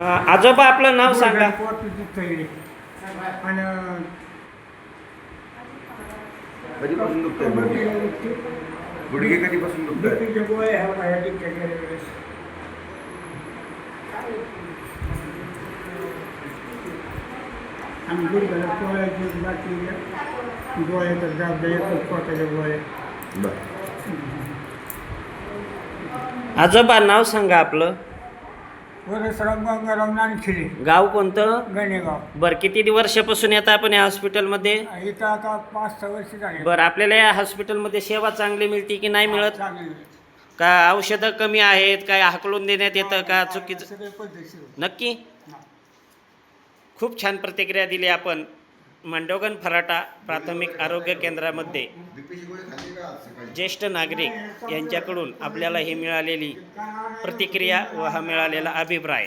आजोबा आपलं नाव सांगा. गुडघे कधीपासून आजोबा नाव सांगा आपलं. वरसराम गंगाराम नानखिले गाव कोणतं? गणेगाव. बरं किती वर्षापासून येतं आपण या हॉस्पिटलमध्ये? इथं आता पाच सहा वर्ष झाले. बरं आपल्याला या हॉस्पिटलमध्ये सेवा चांगली मिळते की नाही मिळत? चांगली का औषधं कमी आहेत? काय हाकलून देण्यात येतं का? चुकीचं? सगळे पद्धतशीर नक्की? खूप छान प्रतिक्रिया दिली आपण मंडोगन फराटा प्राथमिक आरोग्य केंद्रामध्ये. ज्येष्ठ नागरिक यांच्याकडून आपल्याला ही मिळालेली प्रतिक्रिया व हा मिळालेला अभिप्राय.